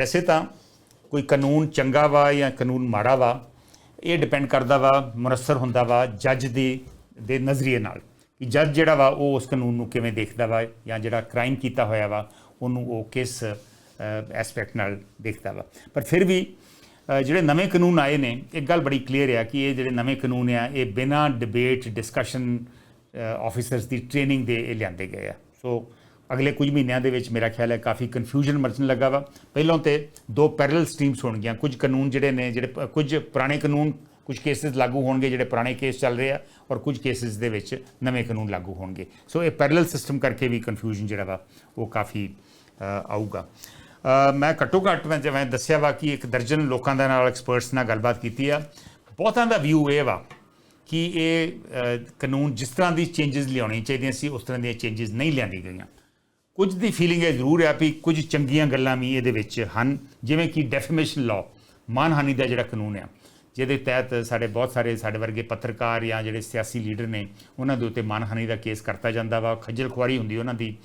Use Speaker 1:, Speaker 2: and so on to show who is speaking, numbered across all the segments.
Speaker 1: ਵੈਸੇ ਤਾਂ ਕੋਈ ਕਾਨੂੰਨ ਚੰਗਾ ਵਾ ਜਾਂ ਕਾਨੂੰਨ ਮਾੜਾ ਵਾ, ਇਹ ਡਿਪੈਂਡ ਕਰਦਾ ਵਾ, ਮੁਨਸਰ ਹੁੰਦਾ ਵਾ ਜੱਜ ਦੀ, ਦੇ ਨਜ਼ਰੀਏ ਨਾਲ ਕਿ ਜੱਜ ਜਿਹੜਾ ਵਾ ਉਹ ਉਸ ਕਾਨੂੰਨ ਨੂੰ ਕਿਵੇਂ ਦੇਖਦਾ ਵਾ ਜਾਂ ਜਿਹੜਾ ਕ੍ਰਾਈਮ ਕੀਤਾ ਹੋਇਆ ਵਾ ਉਹਨੂੰ ਉਹ ਕਿਸ ਐਸਪੈਕਟ ਨਾਲ ਦੇਖਦਾ ਵਾ। ਪਰ ਫਿਰ ਵੀ ਜਿਹੜੇ ਨਵੇਂ ਕਾਨੂੰਨ ਆਏ ਨੇ, ਇੱਕ ਗੱਲ ਬੜੀ ਕਲੀਅਰ ਆ ਕਿ ਇਹ ਜਿਹੜੇ ਨਵੇਂ ਕਾਨੂੰਨ ਆ, ਇਹ ਬਿਨਾਂ ਡਿਬੇਟ ਡਿਸਕਸ਼ਨ ਆਫੀਸਰਸ ਦੀ ਟ੍ਰੇਨਿੰਗ ਦੇ ਇਹ ਲਿਆਂਦੇ ਗਏ ਆ। ਸੋ ਅਗਲੇ ਕੁਝ ਮਹੀਨਿਆਂ ਦੇ ਵਿੱਚ ਮੇਰਾ ਖਿਆਲ ਹੈ ਕਾਫੀ ਕਨਫਿਊਜ਼ਨ ਮਰਚਣ ਲੱਗਾ ਵਾ। ਪਹਿਲਾਂ ਤੇ ਦੋ ਪੈਰਲਲ ਸਟ੍ਰੀਮਸ ਹੋਣਗੀਆਂ। ਕੁਝ ਕਾਨੂੰਨ ਜਿਹੜੇ ਨੇ, ਜਿਹੜੇ ਕੁਝ ਪੁਰਾਣੇ ਕਾਨੂੰਨ, ਕੁਝ ਕੇਸਿਸ ਲਾਗੂ ਹੋਣਗੇ ਜਿਹੜੇ ਪੁਰਾਣੇ ਕੇਸ ਚੱਲ ਰਹੇ ਆ ਔਰ ਕੁਝ ਕੇਸਿਸ ਦੇ ਵਿੱਚ ਨਵੇਂ ਕਾਨੂੰਨ ਲਾਗੂ ਹੋਣਗੇ। ਸੋ ਇਹ ਪੈਰਲਲ ਸਿਸਟਮ ਕਰਕੇ ਵੀ ਕਨਫਿਊਜ਼ਨ ਜਿਹੜਾ ਵਾ, ਉਹ ਕਾਫੀ ਆਊਗਾ। ਮੈਂ ਘੱਟੋ ਘੱਟ ਮੈਂ ਜਿਵੇਂ ਦੱਸਿਆ ਵਾ ਕਿ ਇੱਕ ਦਰਜਨ ਲੋਕਾਂ ਦੇ ਨਾਲ ਐਕਸਪਰਟਸ ਨਾਲ ਗੱਲਬਾਤ ਕੀਤੀ ਆ। ਬਹੁਤਾਂ ਦਾ ਵਿਊ ਇਹ ਵਾ ਕਿ ਇਹ ਕਾਨੂੰਨ ਜਿਸ ਤਰ੍ਹਾਂ ਦੀ ਚੇਂਜਸ ਲਿਆਉਣੀ ਚਾਹੀਦੀਆਂ ਸੀ, ਉਸ ਤਰ੍ਹਾਂ ਦੀਆਂ ਚੇਂਜਸ ਨਹੀਂ ਲਿਆਂਦੀ ਗਈਆਂ। ਕੁਝ ਦੀ ਫੀਲਿੰਗ ਇਹ ਜ਼ਰੂਰ ਹੈ ਵੀ ਕੁਝ ਚੰਗੀਆਂ ਗੱਲਾਂ ਵੀ ਇਹਦੇ ਵਿੱਚ ਹਨ, ਜਿਵੇਂ ਕਿ ਡੈਫੀਮੇਸ਼ਨ ਲਾਅ ਮਾਨਹਾਨੀ ਦਾ ਜਿਹੜਾ ਕਾਨੂੰਨ ਆ। ਜਿਹਦੇ ਤਹਿਤ ਸਾਡੇ ਬਹੁਤ ਸਾਰੇ ਸਾਡੇ ਵਰਗੇ ਪੱਤਰਕਾਰ ਜਾਂ ਜਿਹੜੇ ਸਿਆਸੀ ਲੀਡਰ ਨੇ, ਉਹਨਾਂ ਦੇ ਉੱਤੇ ਮਾਨਹਾਨੀ ਦਾ ਕੇਸ ਕਰਤਾ ਜਾਂਦਾ ਵਾ, ਖੱਜਲ ਖੁਆਰੀ ਹੁੰਦੀ ਉਹਨਾਂ ਦੀ,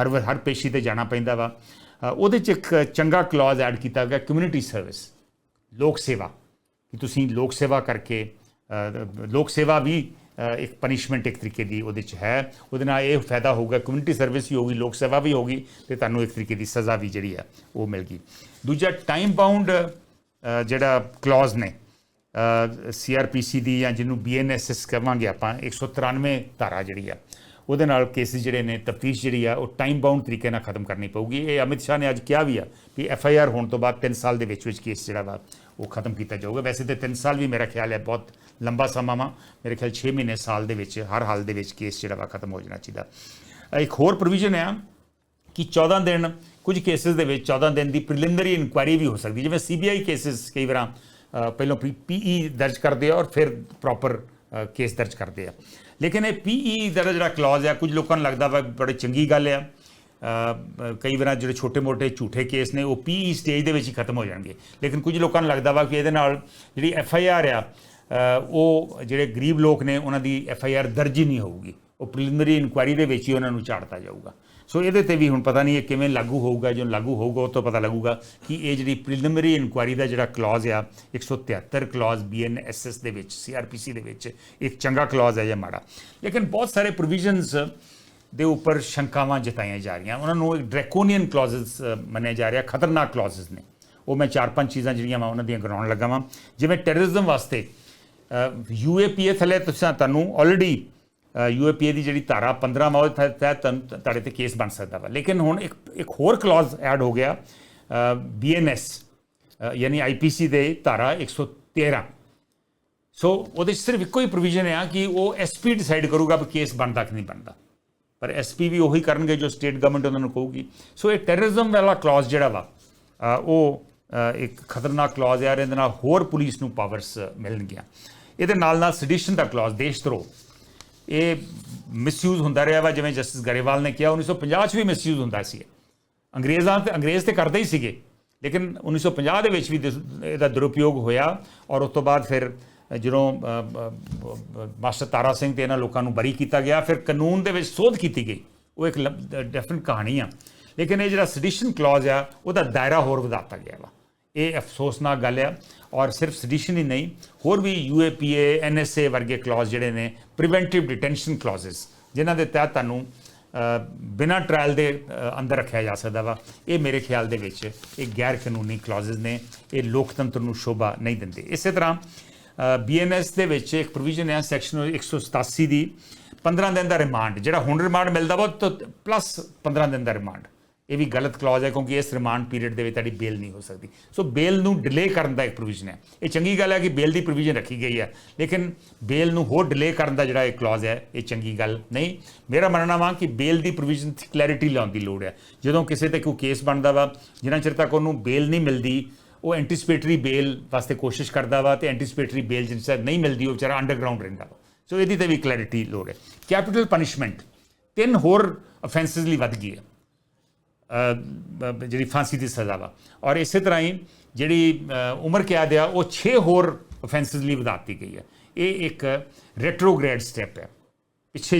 Speaker 1: ਹਰ ਵਾਰ- ਹਰ ਪੇਸ਼ੀ ਤੇ ਜਾਣਾ ਪੈਂਦਾ ਵਾ। ਉਹਦੇ ਚ ਇੱਕ ਚੰਗਾ ਕਲੌਜ਼ ਐਡ ਕੀਤਾ ਗਿਆ ਕਮਿਊਨਿਟੀ ਸਰਵਿਸ ਲੋਕ ਸੇਵਾ। ਕਿ ਤੁਸੀਂ ਲੋਕ ਸੇਵਾ ਕਰਕੇ ਲੋਕ ਸੇਵਾ ਵੀ ਇੱਕ ਪਨਿਸ਼ਮੈਂਟ ਇੱਕ ਤਰੀਕੇ ਦੀ ਉਹਦੇ ਚ ਹੈ। ਉਹਦੇ ਨਾਲ ਇਹ ਫਾਇਦਾ ਹੋਊਗਾ ਕਮਿਊਨਿਟੀ ਸਰਵਿਸ ਵੀ ਹੋਊਗੀ, ਲੋਕ ਸੇਵਾ ਵੀ ਹੋਊਗੀ ਤੇ ਤੁਹਾਨੂੰ ਇੱਕ ਤਰੀਕੇ ਦੀ ਸਜ਼ਾ ਵੀ ਜਿਹੜੀ ਆ ਉਹ ਮਿਲ ਗਈ ਦੂਜਾ ਟਾਈਮ ਬਾਉਂਡ ਜਿਹੜਾ ਕਲੌਜ਼ ਨੇ ਸੀਆਰਪੀਸੀ ਦੀ ਜਾਂ ਜਿਹਨੂੰ ਬੀਐਨਐਸਐਸ ਕਹਾਂਗੇ ਆਪਾਂ 193 ਧਾਰਾ ਜਿਹੜੀ ਆ, ਉਹਦੇ ਨਾਲ ਕੇਸਿਸ ਜਿਹੜੇ ਨੇ, ਤਫਤੀਸ਼ ਜਿਹੜੀ ਆ, ਉਹ ਟਾਈਮ ਬਾਉਂਡ ਤਰੀਕੇ ਨਾਲ ਖਤਮ ਕਰਨੀ ਪਊਗੀ। ਇਹ ਅਮਿਤ ਸ਼ਾਹ ਨੇ ਅੱਜ ਕਿਹਾ ਵੀ ਆ ਵੀ ਐਫ ਆਈ ਆਰ ਹੋਣ ਤੋਂ ਬਾਅਦ 3 ਸਾਲ ਦੇ ਵਿੱਚ ਵਿੱਚ ਕੇਸ ਜਿਹੜਾ ਵਾ, ਉਹ ਖਤਮ ਕੀਤਾ ਜਾਊਗਾ। ਵੈਸੇ ਤੇ 3 ਸਾਲ ਵੀ ਮੇਰਾ ਖਿਆਲ ਹੈ ਬਹੁਤ ਲੰਬਾ ਸਮਾਂ ਵਾ। ਮੇਰੇ ਖਿਆਲ 6 ਮਹੀਨੇ ਸਾਲ ਦੇ ਵਿੱਚ ਹਰ ਹਾਲ ਦੇ ਵਿੱਚ ਕੇਸ ਜਿਹੜਾ ਵਾ ਖਤਮ ਹੋ ਜਾਣਾ ਚਾਹੀਦਾ। ਇੱਕ ਹੋਰ ਪ੍ਰੋਵੀਜ਼ਨ ਆ ਕਿ 14 ਦਿਨ ਕੁਝ ਕੇਸਿਸ ਦੇ ਵਿੱਚ 14 ਦਿਨ ਦੀ ਪ੍ਰੀਲਿਮਿਨਰੀ ਇਨਕੁਆਇਰੀ ਵੀ ਹੋ ਸਕਦੀ ਜਿਵੇਂ ਸੀਬੀਆਈ ਕੇਸਿਸ ਕਈ ਵਾਰਾਂ ਅ, ਪਹਿਲਾਂ ਪੀਈ ਦਰਜ ਕਰਦੇ ਆ ਔਰ ਫਿਰ ਪ੍ਰੋਪਰ ਕੇਸ ਦਰਜ ਕਰਦੇ ਆ। ਲੇਕਿਨ ਇਹ ਪੀਈ ਦਾ ਜਿਹੜਾ ਕਲੌਜ਼ ਆ ਕੁਝ ਲੋਕਾਂ ਨੂੰ ਲੱਗਦਾ ਵਾ ਬੜੀ ਚੰਗੀ ਗੱਲ ਆ। ਕਈ ਵਾਰਾਂ ਜਿਹੜੇ ਛੋਟੇ-ਮੋਟੇ ਝੂਠੇ ਕੇਸ ਨੇ ਉਹ ਪੀਈ ਸਟੇਜ ਦੇ ਵਿੱਚ ਹੀ ਖਤਮ ਹੋ ਜਾਣਗੇ। ਲੇਕਿਨ ਕੁਝ ਲੋਕਾਂ ਨੂੰ ਲੱਗਦਾ ਵਾ ਕਿ ਇਹਦੇ ਨਾਲ ਜਿਹੜੀ ਐਫ ਆਈ ਆਰ ਆ ਉਹ ਜਿਹੜੇ ਗਰੀਬ ਲੋਕ ਨੇ, ਉਹਨਾਂ ਦੀ ਐਫ ਆਈ ਆਰ ਦਰਜ ਹੀ ਨਹੀਂ ਹੋਊਗੀ। ਉਹ ਪ੍ਰੀਲਿਮਿਨਰੀ ਇਨਕੁਆਇਰੀ ਦੇ ਵਿੱਚ ਹੀ ਉਹਨਾਂ ਨੂੰ ਝਾੜਤਾ ਜਾਊਗਾ। ਸੋ ਇਹਦੇ ਤੇ ਵੀ ਹੁਣ ਪਤਾ ਨਹੀਂ ਇਹ ਕਿਵੇਂ ਲਾਗੂ ਹੋਊਗਾ ਜੋ ਲਾਗੂ ਹੋਊਗਾ, ਉਹ ਤੋਂ ਪਤਾ ਲੱਗੂਗਾ ਕਿ ਇਹ ਜਿਹੜੀ ਪ੍ਰੀਲਿਮਿਨਰੀ ਇਨਕੁਆਇਰੀ ਦਾ ਜਿਹੜਾ ਕਲੌਜ਼ ਆ 173 ਕਲੌਜ਼ ਬੀਐਨਐਸਐਸ ਦੇ ਵਿੱਚ ਸੀਆਰਪੀਸੀ ਦੇ ਵਿੱਚ ਇੱਕ ਚੰਗਾ ਕਲੌਜ਼ ਹੈ ਜਾਂ ਮਾੜਾ। ਲੇਕਿਨ ਬਹੁਤ ਸਾਰੇ ਪ੍ਰੋਵੀਜ਼ਨਸ ਦੇ ਉੱਪਰ ਸ਼ੰਕਾਵਾਂ ਜਤਾਈਆਂ ਜਾ ਰਹੀਆਂ। ਉਹਨਾਂ ਨੂੰ ਇੱਕ ਡਰੈਕੋਨੀਅਨ ਕਲੌਜ਼ਸ ਮੰਨਿਆ ਜਾ ਰਿਹਾ, ਖਤਰਨਾਕ ਕਲੌਜ਼ਸ ਨੇ। ਉਹ ਮੈਂ ਚਾਰ ਪੰਜ ਚੀਜ਼ਾਂ ਜਿਹੜੀਆਂ ਮੈਂ ਉਹਨਾਂ ਦੀਆਂ ਗਰਾਉਣ ਲੱਗਾ ਵਾਂ। ਜਿਵੇਂ ਟੈਰਰਿਜ਼ਮ ਵਾਸਤੇ ਯੂਏਪੀਏ ਥੱਲੇ, ਤੁਸੀਂ ਤੁਹਾਨੂੰ ਆਲਰੇਡੀ ਯੂਏਪੀਏ ਦੀ ਜਿਹੜੀ ਧਾਰਾ 15 ਮਾਹ ਤਹਿਤ ਤੁਹਾਨੂੰ- ਤੁਹਾਡੇ ਤੇ ਕੇਸ ਬਣ ਸਕਦਾ ਵਾ। ਲੇਕਿਨ ਹੁਣ ਇੱਕ ਇੱਕ ਹੋਰ ਕਲੌਜ਼ ਐਡ ਹੋ ਗਿਆ ਬੀਐਨਐਸ ਯਾਨੀ ਆਈਪੀਸੀ ਦੇ ਧਾਰਾ 113 ਸੋ ਉਹਦੇ 'ਚ ਸਿਰਫ ਇੱਕੋ ਹੀ ਪ੍ਰੋਵੀਜ਼ਨ ਹੈ ਕਿ ਉਹ ਐਸਪੀ ਡਿਸਾਈਡ ਕਰੂਗਾ ਕਿ ਕੇਸ ਬਣਦਾ ਕਿ ਨਹੀਂ ਬਣਦਾ। ਪਰ ਐਸਪੀ ਵੀ ਉਹੀ ਕਰਨਗੇ ਜੋ ਸਟੇਟ ਗਵਰਨਮੈਂਟ ਉਹਨਾਂ ਨੂੰ ਕਹੂਗੀ। ਸੋ ਇਹ ਟੈਰਰਿਜ਼ਮ ਵਾਲਾ ਕਲੌਜ਼ ਜਿਹੜਾ ਵਾ ਉਹ ਇੱਕ ਖਤਰਨਾਕ ਕਲੌਜ਼ ਹੈ ਔਰ ਇਹਦੇ ਨਾਲ ਹੋਰ ਪੁਲਿਸ ਨੂੰ ਪਾਵਰਸ ਮਿਲਣਗੀਆਂ। ਇਹਦੇ ਨਾਲ ਨਾਲ ਸੈਡੀਸ਼ਨ ਦਾ ਕਲੌਜ਼ ਦੇਸ਼ ਧਰੋਹ। ਇਹ ਮਿਸਯੂਜ਼ ਹੁੰਦਾ ਰਿਹਾ ਵਾ, ਜਿਵੇਂ ਜਸਟਿਸ ਗਰੇਵਾਲ ਨੇ ਕਿਹਾ 1950 ਚ ਵੀ ਮਿਸਯੂਜ਼ ਹੁੰਦਾ ਸੀ ਅੰਗਰੇਜ਼ਾਂ ਤੇ ਅੰਗਰੇਜ਼ ਤੇ ਕਰਦੇ ਹੀ ਸੀਗੇ। ਲੇਕਿਨ 1950 ਦੇ ਵਿੱਚ ਵੀ ਦਿਸ- ਇਹਦਾ ਦੁਰਉਪਯੋਗ ਹੋਇਆ ਔਰ ਉਸ ਤੋਂ ਬਾਅਦ ਫਿਰ ਜਦੋਂ ਮਾਸਟਰ ਤਾਰਾ ਸਿੰਘ ਤੇ ਇਹਨਾਂ ਲੋਕਾਂ ਨੂੰ ਬਰੀ ਕੀਤਾ ਗਿਆ, ਫਿਰ ਕਾਨੂੰਨ ਦੇ ਵਿੱਚ ਸੋਧ ਕੀਤੀ ਗਈ। ਉਹ ਇੱਕ ਡਿਫਰੈਂਟ ਕਹਾਣੀ ਆ। ਲੇਕਿਨ ਇਹ ਜਿਹੜਾ ਸੈਡੀਸ਼ਨ ਕਲੌਜ਼ ਆ, ਉਹਦਾ ਦਾਇਰਾ ਹੋਰ ਵਧਾਤਾ ਗਿਆ ਵਾ। ਇਹ ਅਫਸੋਸਨਾਕ ਗੱਲ ਆ ਔਰ ਸਿਰਫ ਸੈਡੀਸ਼ਨ ਹੀ ਨਹੀਂ ਹੋਰ ਵੀ ਯੂਏਪੀਏ ਐਨਐਸਏ ਵਰਗੇ ਕਲੌਜ਼ ਜਿਹੜੇ ਨੇ ਪ੍ਰੀਵੈਂਟਿਵ ਡਿਟੈਂਸ਼ਨ ਕਲੌਜ਼ਸ ਜਿਨ੍ਹਾਂ ਦੇ ਤਹਿਤ ਤੁਹਾਨੂੰ ਅ, ਬਿਨਾਂ ਟ੍ਰਾਇਲ ਦੇ ਅੰਦਰ ਰੱਖਿਆ ਜਾ ਸਕਦਾ ਵਾ। ਇਹ ਮੇਰੇ ਖਿਆਲ ਦੇ ਵਿੱਚ ਇਹ ਗੈਰ ਕਾਨੂੰਨੀ ਕਲੌਜ਼ਸ ਨੇ ਇਹ ਲੋਕਤੰਤਰ ਨੂੰ ਸ਼ੋਭਾ ਨਹੀਂ ਦਿੰਦੇ। ਇਸੇ ਤਰ੍ਹਾਂ ਬੀਐਨਐਸ ਦੇ ਵਿੱਚ ਇੱਕ ਪ੍ਰੋਵੀਜ਼ਨ ਹੈ ਸੈਕਸ਼ਨ 187 ਦੀ 15 ਦਿਨ ਦਾ ਰਿਮਾਂਡ ਜਿਹੜਾ ਹੁਣ ਰਿਮਾਂਡ ਮਿਲਦਾ ਵਾ ਪਲੱਸ 15 ਦਿਨ ਦਾ ਰਿਮਾਂਡ ਇਹ ਵੀ ਗਲਤ ਕਲੌਜ਼ ਹੈ ਕਿਉਂਕਿ ਇਸ ਰਿਮਾਂਡ ਪੀਰੀਅਡ ਦੇ ਵਿੱਚ ਤੁਹਾਡੀ ਬੇਲ ਨਹੀਂ ਹੋ ਸਕਦੀ। ਸੋ ਬੇਲ ਨੂੰ ਡਿਲੇ ਕਰਨ ਦਾ ਇੱਕ ਪ੍ਰੋਵੀਜ਼ਨ ਹੈ। ਇਹ ਚੰਗੀ ਗੱਲ ਹੈ ਕਿ ਬੇਲ ਦੀ ਪ੍ਰੋਵੀਜ਼ਨ ਰੱਖੀ ਗਈ ਹੈ, ਲੇਕਿਨ ਬੇਲ ਨੂੰ ਹੋਰ ਡਿਲੇ ਕਰਨ ਦਾ ਜਿਹੜਾ ਇਹ ਕਲੌਜ਼ ਹੈ, ਇਹ ਚੰਗੀ ਗੱਲ ਨਹੀਂ। ਮੇਰਾ ਮੰਨਣਾ ਵਾ ਕਿ ਬੇਲ ਦੀ ਪ੍ਰੋਵੀਜ਼ਨ 'ਚ ਕਲੈਰਿਟੀ ਲਿਆਉਣ ਦੀ ਲੋੜ ਹੈ। ਜਦੋਂ ਕਿਸੇ ਤੇ ਕੋਈ ਕੇਸ ਬਣਦਾ ਵਾ, ਜਿੰਨਾ ਚਿਰ ਤੱਕ ਉਹਨੂੰ ਬੇਲ ਨਹੀਂ ਮਿਲਦੀ, ਉਹ ਐਂਟੀਸਪੇਟਰੀ ਬੇਲ ਵਾਸਤੇ ਕੋਸ਼ਿਸ਼ ਕਰਦਾ ਵਾ ਤੇ ਐਂਟੀਸਪੇਟਰੀ ਬੇਲ ਜਿੰਨ ਚਿਰ ਨਹੀਂ ਮਿਲਦੀ, ਉਹ ਵਿਚਾਰਾ ਅੰਡਰਗਰਾਉਂਡ ਰਹਿੰਦਾ ਵਾ। ਸੋ ਇਹਦੀ ਤੇ ਵੀ ਕਲੈਰਿਟੀ ਲੋੜ ਹੈ। ਕੈਪੀਟਲ ਪਨਿਸ਼ਮੈਂਟ ਤਿੰਨ ਹੋਰ ਅਫੈਂਸਸ ਲਈ ਵੱਧ ਗਈ ਹੈ। ਜਿਹੜੀ ਫਾਂਸੀ ਦੀ ਸਜ਼ਾ ਵਾ। ਔਰ ਇਸੇ ਤਰ੍ਹਾਂ ਹੀ ਜਿਹੜੀ ਉਮਰ ਕੈਦ ਆ ਉਹ 6 ਹੋਰ ਅਫੈਂਸਸ ਲਈ ਵਧਾਤੀ ਗਈ ਹੈ। ਇਹ ਇੱਕ ਰੈਟਰੋਗ੍ਰੇਡ ਸਟੈਪ ਹੈ। ਪਿੱਛੇ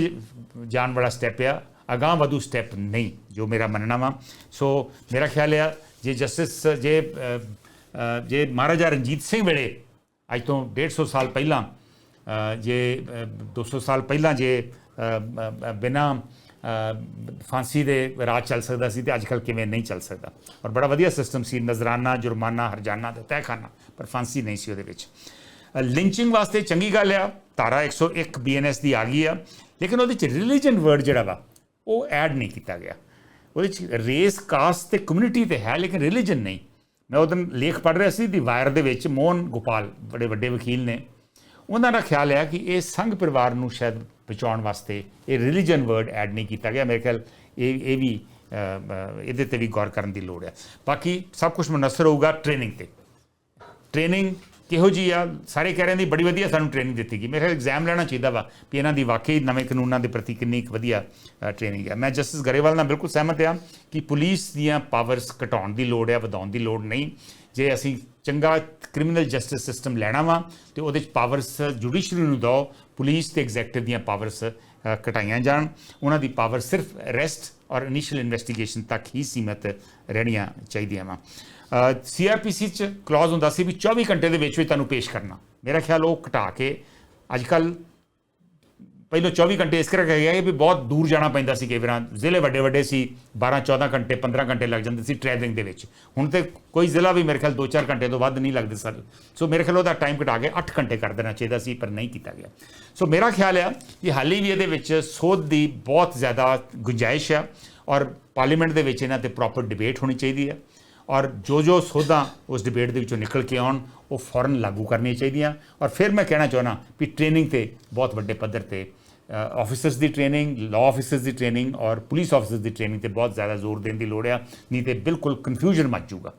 Speaker 1: ਜਾਣ ਵਾਲਾ ਸਟੈਪ ਆ ਅਗਾਂਹ ਵਧੂ ਸਟੈਪ ਨਹੀਂ ਜੋ ਮੇਰਾ ਮੰਨਣਾ ਵਾ। ਸੋ ਮੇਰਾ ਖਿਆਲ ਆ ਜੇ ਜਸਟਿਸ ਜੇ ਜੇ ਮਹਾਰਾਜਾ ਰਣਜੀਤ ਸਿੰਘ ਵੇਲੇ ਅੱਜ ਤੋਂ 150 ਸਾਲ ਪਹਿਲਾਂ ਜੇ ਅ, 200 ਸਾਲ ਪਹਿਲਾਂ ਜੇ ਬਿਨਾ ਫਾਂਸੀ ਦੇ ਰਾਜ ਚੱਲ ਸਕਦਾ ਸੀ ਤੇ ਅੱਜ ਕੱਲ ਕਿਵੇਂ ਨਹੀਂ ਚੱਲ ਸਕਦਾ। ਔਰ ਬੜਾ ਵਧੀਆ ਸਿਸਟਮ ਸੀ, ਨਜ਼ਰਾਨਾ, ਜੁਰਮਾਨਾ, ਹਰਜਾਨਾ ਤੇ ਤਹਿਖਾਨਾ, ਪਰ ਫਾਂਸੀ ਨਹੀਂ ਸੀ ਉਹਦੇ ਵਿੱਚ। ਲਿੰਚਿੰਗ ਵਾਸਤੇ ਚੰਗੀ ਗੱਲ ਆ, ਧਾਰਾ 101 ਬੀਐਨਐਸ ਦੀ ਆ ਗਈ ਆ, ਲੇਕਿਨ ਉਹਦੇ ਚ ਰਿਲੀਜਨ ਵਰਡ ਜਿਹੜਾ ਵਾ, ਉਹ ਐਡ ਨਹੀਂ ਕੀਤਾ ਗਿਆ। ਉਹਦੇ ਚ ਰੇਸ ਕਾਸਟ ਤੇ ਕਮਿਊਨਿਟੀ ਤੇ ਹੈ, ਲੇਕਿਨ ਰਿਲੀਜਨ ਨਹੀਂ। ਮੈਂ ਉਹ ਦਿਨ ਲੇਖ ਪੜ੍ਹ ਰਿਹਾ ਸੀ ਦੀ ਵਾਇਰ ਦੇ ਵਿੱਚ, ਮੋਹਨ ਗੋਪਾਲ, ਬੜੇ ਵੱਡੇ ਵਕੀਲ ਨੇ। ਉਹਨਾਂ ਦਾ ਖਿਆਲ ਹੈ ਕਿ ਇਹ ਸੰਘ ਪਰਿਵਾਰ ਨੂੰ ਸ਼ਾਇਦ ਬਚਾਉਣ ਵਾਸਤੇ ਇਹ ਰਿਲੀਜਨ ਵਰਡ ਐਡ ਨਹੀਂ ਕੀਤਾ ਗਿਆ। ਮੇਰੇ ਖਿਆਲ ਇਹ ਇਹ ਵੀ ਇਹਦੇ ਤੇ ਵੀ ਗੌਰ ਕਰਨ ਦੀ ਲੋੜ ਹੈ। ਬਾਕੀ ਸਭ ਕੁਝ ਮੁਨਸਰ ਹੋਊਗਾ ਟ੍ਰੇਨਿੰਗ ਤੇ। ਟ੍ਰੇਨਿੰਗ ਕਿਹੋ ਜੀ ਆ? ਸਾਰੇ ਕਹਿ ਰਹੇ ਨੇ ਬੜੀ ਵਧੀਆ ਸਾਨੂੰ ਟ੍ਰੇਨਿੰਗ ਦਿੱਤੀ ਗਈ। ਮੇਰੇ ਖਿਆਲ ਐਗਜ਼ਾਮ ਲੈਣਾ ਚਾਹੀਦਾ ਵਾ ਵੀ ਇਹਨਾਂ ਦੀ ਵਾਕਈ ਨਵੇਂ ਕਾਨੂੰਨਾਂ ਦੇ ਪ੍ਰਤੀ ਕਿੰਨੀ ਕੁ ਵਧੀਆ ਟ੍ਰੇਨਿੰਗ ਆ। ਮੈਂ ਜਸਟਿਸ ਗਰੇਵਾਲ ਨਾਲ ਬਿਲਕੁਲ ਸਹਿਮਤ ਹਾਂ ਕਿ ਪੁਲਿਸ ਦੀਆਂ ਪਾਵਰਸ ਘਟਾਉਣ ਦੀ ਲੋੜ ਹੈ ਵਧਾਉਣ ਦੀ ਲੋੜ ਨਹੀਂ। ਜੇ ਅਸੀਂ ਚੰਗਾ ਕ੍ਰਿਮੀਨਲ ਜਸਟਿਸ ਸਿਸਟਮ ਲੈਣਾ ਵਾ, ਤੇ ਉਹਦੇ ਚ ਪਾਵਰਸ ਜੁਡੀਸ਼ਰੀ ਨੂੰ ਦਿਓ, ਪੁਲਿਸ ਤੇ ਐਗਜ਼ੈਕਟਿਵ ਦੀਆਂ ਪਾਵਰਸ ਘਟਾਈਆਂ ਜਾਣ। ਉਹਨਾਂ ਦੀ ਪਾਵਰ ਸਿਰਫ ਅਰੈਸਟ ਔਰ ਇਨੀਸ਼ੀਅਲ ਇਨਵੈਸਟੀਗੇਸ਼ਨ ਤੱਕ ਹੀ ਸੀਮਤ ਰਹਿਣੀਆਂ ਚਾਹੀਦੀਆਂ ਵਾ ਸੀਆਰਪੀਸੀ ਚ ਕਲੌਜ਼ ਹੁੰਦਾ ਸੀ ਵੀ 24 ਘੰਟੇ ਦੇ ਵਿੱਚ ਵਿੱਚ ਤੁਹਾਨੂੰ ਪੇਸ਼ ਕਰਨਾ ਮੇਰਾ ਖਿਆਲ ਉਹ ਘਟਾ ਕੇ ਅੱਜ ਕੱਲ੍ਹ ਪਹਿਲਾਂ 24 ਘੰਟੇ ਇਸ ਕਰਕੇ ਗਿਆ ਵੀ ਬਹੁਤ ਦੂਰ ਜਾਣਾ ਪੈਂਦਾ ਸੀ ਕਈ ਵਾਰਾਂ। ਜ਼ਿਲ੍ਹੇ ਵੱਡੇ ਵੱਡੇ ਸੀ 12 14 ਘੰਟੇ 15 ਘੰਟੇ ਲੱਗ ਜਾਂਦੇ ਸੀ ਟਰੈਵਲਿੰਗ ਦੇ ਵਿੱਚ। ਹੁਣ ਤੇ ਕੋਈ ਜ਼ਿਲ੍ਹਾ ਵੀ ਮੇਰੇ ਖਿਆਲ 2-4 ਘੰਟੇ ਤੋਂ ਵੱਧ ਨਹੀਂ ਲੱਗਦੇ ਸਰ। ਸੋ ਮੇਰੇ ਖਿਆਲ ਉਹਦਾ ਟਾਈਮ ਘਟਾ ਕੇ 8 ਘੰਟੇ ਕਰ ਦੇਣਾ ਚਾਹੀਦਾ ਸੀ, ਪਰ ਨਹੀਂ ਕੀਤਾ ਗਿਆ। ਸੋ ਮੇਰਾ ਖਿਆਲ ਆ ਕਿ ਹਾਲੀ ਵੀ ਇਹਦੇ ਵਿੱਚ ਸੋਧ ਦੀ ਬਹੁਤ ਜ਼ਿਆਦਾ ਗੁੰਜਾਇਸ਼ ਆ ਔਰ ਪਾਰਲੀਮੈਂਟ ਦੇ ਵਿੱਚ ਇਹਨਾਂ ਤੇ ਪ੍ਰੋਪਰ ਡਿਬੇਟ ਹੋਣੀ ਚਾਹੀਦੀ ਹੈ ਔਰ ਜੋ ਜੋ ਸੋਧਾਂ ਉਸ ਡਿਬੇਟ ਦੇ ਵਿੱਚੋਂ ਨਿਕਲ ਕੇ ਆਉਣ, ਉਹ ਫੌਰਨ ਲਾਗੂ ਕਰਨੀਆਂ ਚਾਹੀਦੀਆਂ। ਔਰ ਫਿਰ ਮੈਂ ਕਹਿਣਾ ਚਾਹਣਾ ਵੀ ਟ੍ਰੇਨਿੰਗ ਤੇ ਬਹੁਤ ਵੱਡੇ ਪੱਧਰ ਤੇ ਆਫੀਸਰਸ ਦੀ ਟ੍ਰੇਨਿੰਗ ਲਾਅ ਆਫੀਸਰਸ ਦੀ ਟ੍ਰੇਨਿੰਗ ਔਰ ਪੁਲਿਸ ਆਫੀਸਰਸ ਦੀ ਟ੍ਰੇਨਿੰਗ ਤੇ ਬਹੁਤ ਜ਼ਿਆਦਾ ਜ਼ੋਰ ਦੇਣ ਦੀ ਲੋੜ ਆ। ਨਹੀਂ ਤੇ ਬਿਲਕੁਲ ਕਨਫਿਊਜ਼ਨ ਮਚ ਜਾਊਗਾ।